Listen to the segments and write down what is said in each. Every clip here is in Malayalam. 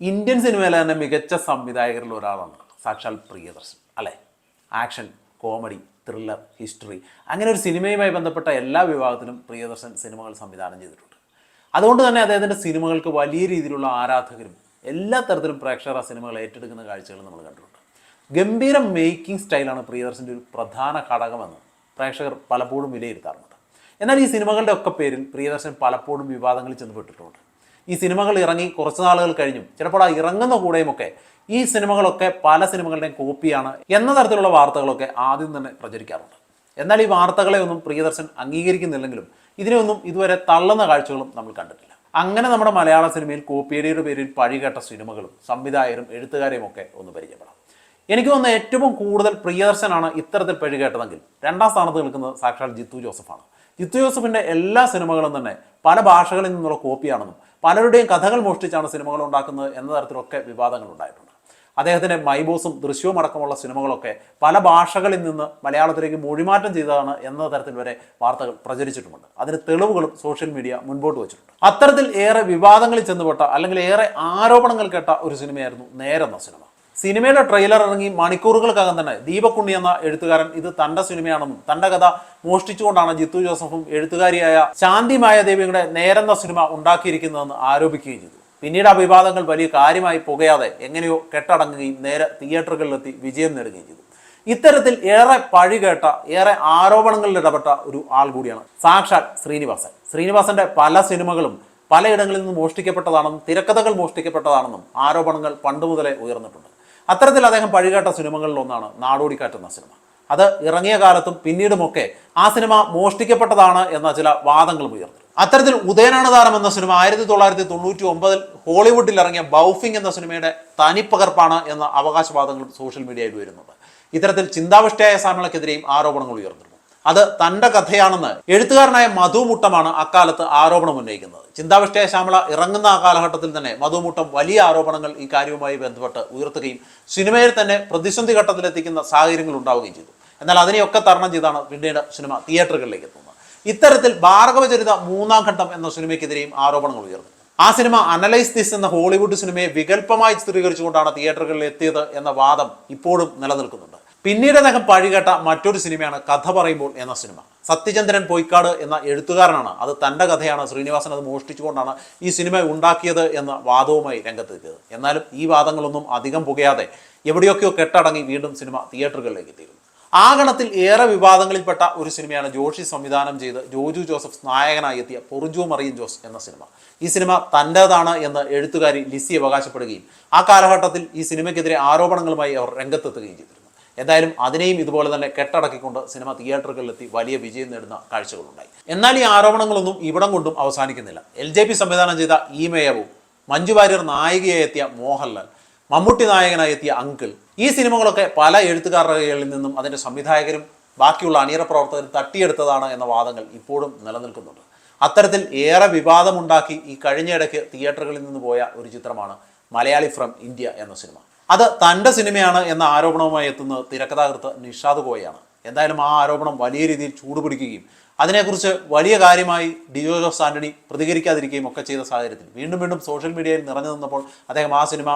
ഇന്ത്യൻ സിനിമയിലെ തന്നെ മികച്ച സംവിധായകരിൽ ഒരാളാണ് സാക്ഷാൽ പ്രിയദർശൻ അല്ലേ? ആക്ഷൻ കോമഡി ത്രില്ലർ ഹിസ്റ്ററി അങ്ങനെ ഒരു സിനിമയുമായി ബന്ധപ്പെട്ട എല്ലാ വിഭാഗത്തിലും പ്രിയദർശൻ സിനിമകൾ സംവിധാനം ചെയ്തിട്ടുണ്ട്. അതുകൊണ്ട് തന്നെ അദ്ദേഹത്തിന്റെ സിനിമകൾക്ക് വലിയ രീതിയിലുള്ള ആരാധകരും എല്ലാ തരത്തിലും പ്രേക്ഷകർ ആ സിനിമകൾ ഏറ്റെടുക്കുന്ന കാഴ്ചകൾ നമ്മൾ കണ്ടിട്ടുണ്ട്. ഗംഭീര മേക്കിംഗ് സ്റ്റൈലാണ് പ്രിയദർശന്റെ ഒരു പ്രധാന ഘടകമെന്ന് പ്രേക്ഷകർ പലപ്പോഴും വിലയിരുത്താറുണ്ട്. എന്നാൽ ഈ സിനിമകളുടെ ഒക്കെ പേരിൽ പ്രിയദർശൻ പലപ്പോഴും വിവാദങ്ങളിൽ ചെന്ന് പെട്ടിട്ടുണ്ട്. ഈ സിനിമകൾ ഇറങ്ങി കുറച്ച് നാളുകൾ കഴിഞ്ഞും. ചിലപ്പോൾ ആ ഇറങ്ങുന്ന കൂടെയുമൊക്കെ ഈ സിനിമകളൊക്കെ പല സിനിമകളുടെയും കോപ്പിയാണ് എന്ന തരത്തിലുള്ള വാർത്തകളൊക്കെ ആദ്യം തന്നെ പ്രചരിക്കാറുണ്ട്. എന്നാൽ ഈ വാർത്തകളെ ഒന്നും പ്രിയദർശൻ അംഗീകരിക്കുന്നില്ലെങ്കിലും ഇതിനെയൊന്നും ഇതുവരെ തള്ളുന്ന കാഴ്ചകളും നമ്മൾ കണ്ടിട്ടില്ല. അങ്ങനെ നമ്മുടെ മലയാള സിനിമയിൽ കോപ്പിയടിയുടെ പേരിൽ പഴികേട്ട സിനിമകളും സംവിധായകരും എഴുത്തുകാരെയും ഒക്കെ ഒന്ന് പരിചയപ്പെടാം. എനിക്ക് തോന്നുന്ന ഏറ്റവും കൂടുതൽ പ്രിയദർശനാണ് ഇത്തരത്തിൽ പഴികേട്ടതെങ്കിൽ രണ്ടാം സ്ഥാനത്ത് നിൽക്കുന്നത് സാക്ഷാൽ ജിത്തു ജോസഫാണ്. ജിത്തു ജോസഫിന്റെ എല്ലാ സിനിമകളും തന്നെ പല ഭാഷകളിൽ നിന്നുള്ള കോപ്പിയാണെന്നും പലരുടെയും കഥകൾ മോഷ്ടിച്ചാണ് സിനിമകൾ ഉണ്ടാക്കുന്നത് എന്ന തരത്തിലൊക്കെ വിവാദങ്ങൾ ഉണ്ടായിട്ടുണ്ട്. അദ്ദേഹത്തിന്റെ മൈബോസും ദൃശ്യവും അടക്കമുള്ള സിനിമകളൊക്കെ പല ഭാഷകളിൽ നിന്ന് മലയാളത്തിലേക്ക് മൊഴിമാറ്റം ചെയ്തതാണ് എന്ന തരത്തിൽ വരെ വാർത്തകൾ പ്രചരിച്ചിട്ടുമുണ്ട്. അതിന് തെളിവുകളും സോഷ്യൽ മീഡിയ മുൻപോട്ട് വെച്ചിട്ടുണ്ട്. അത്തരത്തിൽ ഏറെ വിവാദങ്ങളിൽ ചെന്നുപെട്ട അല്ലെങ്കിൽ ഏറെ ആരോപണങ്ങൾ കേട്ട ഒരു സിനിമയായിരുന്നു നേരെന്ന സിനിമ. സിനിമയുടെ ട്രെയിലർ ഇറങ്ങി മണിക്കൂറുകൾക്കകം തന്നെ ദീപക്കുണ്ണി എന്ന എഴുത്തുകാരൻ ഇത് തന്റെ സിനിമയാണെന്നും തന്റെ കഥ മോഷ്ടിച്ചുകൊണ്ടാണ് ജിത്തു ജോസഫും എഴുത്തുകാരിയായ ശാന്തി മായാദേവിയുടെ നേരെന്ന സിനിമ ഉണ്ടാക്കിയിരിക്കുന്നതെന്ന് ആരോപിക്കുകയും ചെയ്തു. പിന്നീട് ആ വിവാദങ്ങൾ വലിയ കാര്യമായി പുകയാതെ എങ്ങനെയോ കെട്ടടങ്ങുകയും നേരെ തിയേറ്ററുകളിലെത്തി വിജയം നേടുകയും ചെയ്തു. ഇത്തരത്തിൽ ഏറെ പഴി കേട്ട ഏറെ ആരോപണങ്ങളിൽ ഇടപെട്ട ഒരു ആൾ കൂടിയാണ് സാക്ഷാൽ ശ്രീനിവാസൻ. ശ്രീനിവാസന്റെ പല സിനിമകളും പലയിടങ്ങളിൽ നിന്ന് മോഷ്ടിക്കപ്പെട്ടതാണെന്നും തിരക്കഥകൾ മോഷ്ടിക്കപ്പെട്ടതാണെന്നും ആരോപണങ്ങൾ പണ്ടുമുതലേ ഉയർന്നിട്ടുണ്ട്. അത്തരത്തിൽ അദ്ദേഹം പഴികേട്ട സിനിമകളിൽ ഒന്നാണ് നാടോടിക്കാറ്റ് എന്ന സിനിമ. അത് ഇറങ്ങിയ കാലത്തും പിന്നീടുമൊക്കെ ആ സിനിമ മോഷ്ടിക്കപ്പെട്ടതാണ് എന്ന ചില വാദങ്ങൾ ഉയർന്നു അത്തരത്തിൽ ഉദയനാണ് താരം എന്ന സിനിമ ആയിരത്തി തൊള്ളായിരത്തി തൊണ്ണൂറ്റി ഒമ്പതിൽ ഹോളിവുഡിൽ ഇറങ്ങിയ ബൗഫിംഗ് എന്ന സിനിമയുടെ തനിപ്പകർപ്പാണ് എന്ന അവകാശവാദങ്ങൾ സോഷ്യൽ മീഡിയയിൽ വരുന്നുണ്ട്. ഇത്തരത്തിൽ ചിന്താവിഷ്ടയായ സാമ്യങ്ങൾക്കെതിരെയും ആരോപണങ്ങൾ ഉയർന്നിരുന്നു. അത് തന്റെ കഥയാണെന്ന് എഴുത്തുകാരനായ മധുമുട്ടമാണ് അക്കാലത്ത് ആരോപണം ഉന്നയിക്കുന്നത്. ചിന്താവിഷ്ടയ ശ്യാമള ഇറങ്ങുന്ന ആ കാലഘട്ടത്തിൽ തന്നെ മധുമുട്ടം വലിയ ആരോപണങ്ങൾ ഈ കാര്യവുമായി ബന്ധപ്പെട്ട് ഉയർത്തുകയും സിനിമയിൽ തന്നെ പ്രതിസന്ധി ഘട്ടത്തിലെത്തിക്കുന്ന സാഹചര്യങ്ങൾ ഉണ്ടാവുകയും ചെയ്തു. എന്നാൽ അതിനെയൊക്കെ തരണം ചെയ്താണ് പിന്നീട് സിനിമ തിയേറ്ററുകളിലേക്ക് എത്തുന്നത്. ഇത്തരത്തിൽ ഭാർഗവചരിത മൂന്നാം ഘട്ടം എന്ന സിനിമയ്ക്കെതിരെയും ആരോപണങ്ങൾ ഉയർന്നു. ആ സിനിമ അനലൈസ് ദിസ് എന്ന ഹോളിവുഡ് സിനിമയെ വികല്പമായി ചിത്രീകരിച്ചുകൊണ്ടാണ് തിയേറ്ററുകളിൽ എത്തിയത് എന്ന വാദം ഇപ്പോഴും നിലനിൽക്കുന്നുണ്ട്. പിന്നീട് അദ്ദേഹം പഴികേട്ട മറ്റൊരു സിനിമയാണ് കഥ പറയുമ്പോൾ എന്ന സിനിമ. സത്യചന്ദ്രൻ പൊയ്ക്കാട് എന്ന എഴുത്തുകാരനാണ്. അത് തന്റെ കഥയാണ്. ശ്രീനിവാസൻ അത് മോഷ്ടിച്ചുകൊണ്ടാണ് ഈ സിനിമ ഉണ്ടാക്കിയത് എന്ന വാദവുമായി രംഗത്തെത്തിയത്. എന്നാലും ഈ വാദങ്ങളൊന്നും അധികം പുകയാതെ എവിടെയൊക്കെയോ കെട്ടടങ്ങി വീണ്ടും സിനിമ തിയേറ്ററുകളിലേക്ക് എത്തിയിരുന്നു. ആ ഗണത്തിൽ ഏറെ വിവാദങ്ങളിൽപ്പെട്ട ഒരു സിനിമയാണ് ജോഷി സംവിധാനം ചെയ്ത് ജോജു ജോസഫ് നായകനായി എത്തിയ പൊറുജു മറിയൻ ജോസ് എന്ന സിനിമ. ഈ സിനിമ തന്റേതാണ് എന്ന് എഴുത്തുകാരി ലിസി അവകാശപ്പെടുകയും ആ കാലഘട്ടത്തിൽ ഈ സിനിമയ്ക്കെതിരെ ആരോപണങ്ങളുമായി അവർ രംഗത്തെത്തുകയും ചെയ്തിരുന്നു. എന്തായാലും അതിനെയും ഇതുപോലെ തന്നെ കെട്ടടക്കിക്കൊണ്ട് സിനിമ തിയേറ്ററുകളിലെത്തി വലിയ വിജയം നേടുന്ന കാഴ്ചകളുണ്ടായി. എന്നാൽ ഈ ആരോപണങ്ങളൊന്നും ഇവിടം കൊണ്ടും അവസാനിക്കുന്നില്ല. എൽ ജെ പി സംവിധാനം ചെയ്ത ഈ മേയവും മഞ്ജു വാര്യർ നായികയായി എത്തിയ മോഹൻലാൽ മമ്മൂട്ടി നായകനായി എത്തിയ അങ്കിൾ ഈ സിനിമകളൊക്കെ പല എഴുത്തുകാരുടെ നിന്നും അതിന്റെ സംവിധായകരും ബാക്കിയുള്ള അണിയറ പ്രവർത്തകരും തട്ടിയെടുത്തതാണ് എന്ന വാദങ്ങൾ ഇപ്പോഴും നിലനിൽക്കുന്നുണ്ട്. അത്തരത്തിൽ ഏറെ വിവാദമുണ്ടാക്കി ഈ കഴിഞ്ഞയിടയ്ക്ക് തിയേറ്ററുകളിൽ നിന്ന് പോയ ഒരു ചിത്രമാണ് മലയാളി ഫ്രം ഇന്ത്യ എന്ന സിനിമ. അത് തന്റെ സിനിമയാണ് എന്ന ആരോപണവുമായി എത്തുന്നത് തിരക്കഥാകൃത്ത് നിഷാദ് കോയാണ് എന്തായാലും ആ ആരോപണം വലിയ രീതിയിൽ ചൂടുപിടിക്കുകയും അതിനെക്കുറിച്ച് വലിയ കാര്യമായി ഡിജോ ജോസ് പ്രതികരിക്കാതിരിക്കുകയും ഒക്കെ ചെയ്ത സാഹചര്യത്തിൽ. വീണ്ടും വീണ്ടും സോഷ്യൽ മീഡിയയിൽ നിറഞ്ഞു നിന്നപ്പോൾ അദ്ദേഹം ആ സിനിമ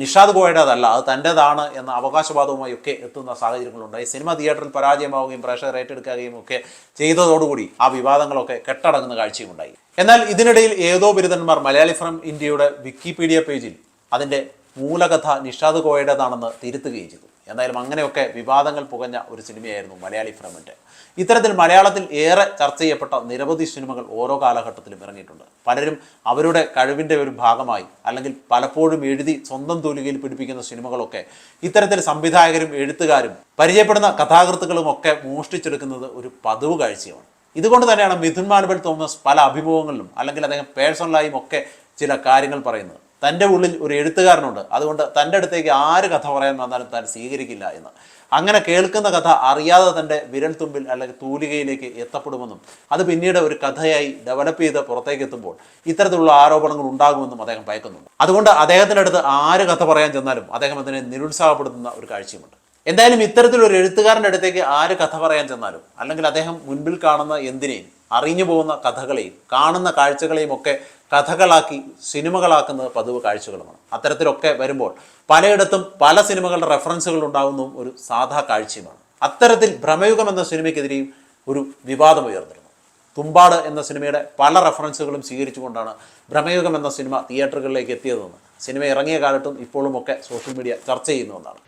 നിഷാദ് കോയുടേതല്ല അത് തന്റെതാണ് എന്ന അവകാശവാദവുമായി ഒക്കെ എത്തുന്ന സാഹചര്യങ്ങളുണ്ട്. ഈ സിനിമ തിയേറ്ററിൽ പരാജയമാവുകയും പ്രേക്ഷകർ ഏറ്റെടുക്കുകയും ഒക്കെ ചെയ്തതോടുകൂടി ആ വിവാദങ്ങളൊക്കെ കെട്ടടങ്ങുന്ന കാഴ്ചയുമുണ്ടായി. എന്നാൽ ഇതിനിടയിൽ ഏതോ ബിരുദന്മാർ മലയാളി ഫ്രം ഇന്ത്യയുടെ വിക്കിപീഡിയ പേജിൽ അതിന്റെ മൂലകഥ നിഷാദ് കോയുടേതാണെന്ന് തിരുത്തുകയും ചെയ്തു. എന്തായാലും അങ്ങനെയൊക്കെ വിവാദങ്ങൾ പുകഞ്ഞ ഒരു സിനിമയായിരുന്നു മലയാളി ഫ്രമിന്റെ ഇത്തരത്തിൽ മലയാളത്തിൽ ഏറെ ചർച്ച ചെയ്യപ്പെട്ട നിരവധി സിനിമകൾ ഓരോ കാലഘട്ടത്തിലും ഇറങ്ങിയിട്ടുണ്ട്. പലരും അവരുടെ കഴിവിന്റെ ഒരു ഭാഗമായി അല്ലെങ്കിൽ പലപ്പോഴും എഴുതി സ്വന്തം തൂലികയിൽ പിടിപ്പിക്കുന്ന സിനിമകളൊക്കെ ഇത്തരത്തിൽ സംവിധായകരും എഴുത്തുകാരും പരിചയപ്പെടുന്ന കഥാകൃത്തുക്കളും ഒക്കെ മോഷ്ടിച്ചെടുക്കുന്നത് ഒരു പതിവ് കാഴ്ചയാണ്. ഇതുകൊണ്ട് തന്നെയാണ് മിഥുൻ മാനുവൽ തോമസ് പല അഭിമുഖങ്ങളിലും അല്ലെങ്കിൽ അദ്ദേഹം പേഴ്സണലായും ഒക്കെ ചില കാര്യങ്ങൾ പറയുന്നത്. തന്റെ ഉള്ളിൽ ഒരു എഴുത്തുകാരനുണ്ട്. അതുകൊണ്ട് തന്റെ അടുത്തേക്ക് ആര് കഥ പറയാൻ വന്നാലും താൻ സ്വീകരിക്കില്ല എന്ന്. അങ്ങനെ കേൾക്കുന്ന കഥ അറിയാതെ തന്റെ വിരൽ തുമ്പിൽ അല്ലെങ്കിൽ തൂലികയിലേക്ക് എത്തപ്പെടുമെന്നും അത് പിന്നീട് ഒരു കഥയായി ഡെവലപ്പ് ചെയ്ത് പുറത്തേക്ക് എത്തുമ്പോൾ ഇത്തരത്തിലുള്ള ആരോപണങ്ങൾ ഉണ്ടാകുമെന്നും അദ്ദേഹം ഭയക്കുന്നുണ്ട് അതുകൊണ്ട് അദ്ദേഹത്തിന്റെ അടുത്ത് ആര് കഥ പറയാൻ ചെന്നാലും അദ്ദേഹം അതിനെ നിരുത്സാഹപ്പെടുത്തുന്ന ഒരു കാഴ്ചയുമുണ്ട്. എന്തായാലും ഇത്തരത്തിലൊരു എഴുത്തുകാരന്റെ അടുത്തേക്ക് ആര് കഥ പറയാൻ ചെന്നാലും അല്ലെങ്കിൽ അദ്ദേഹം മുൻപിൽ കാണുന്ന എന്തിനേയും അറിഞ്ഞു പോകുന്ന കഥകളെയും കാണുന്ന കാഴ്ചകളെയും ഒക്കെ കഥകളാക്കി സിനിമകളാക്കുന്നത് പതിവ് കാഴ്ചകളുമാണ്. അത്തരത്തിലൊക്കെ വരുമ്പോൾ പലയിടത്തും പല സിനിമകളുടെ റെഫറൻസുകൾ ഉണ്ടാകുന്നതും ഒരു സാധാ കാഴ്ചയുമാണ്. അത്തരത്തിൽ ഭ്രമയുഗം എന്ന സിനിമയ്ക്കെതിരെയും ഒരു വിവാദം ഉയർന്നിരുന്നു. തുമ്പാട് എന്ന സിനിമയുടെ പല റെഫറൻസുകളും സ്വീകരിച്ചുകൊണ്ടാണ് ഭ്രമയുഗം എന്ന സിനിമ തിയേറ്ററുകളിലേക്ക് എത്തിയതെന്ന്. സിനിമ ഇറങ്ങിയ കാലത്തും ഇപ്പോഴും ഒക്കെ സോഷ്യൽ മീഡിയ ചർച്ച ചെയ്യുന്ന ഒന്നാണ്.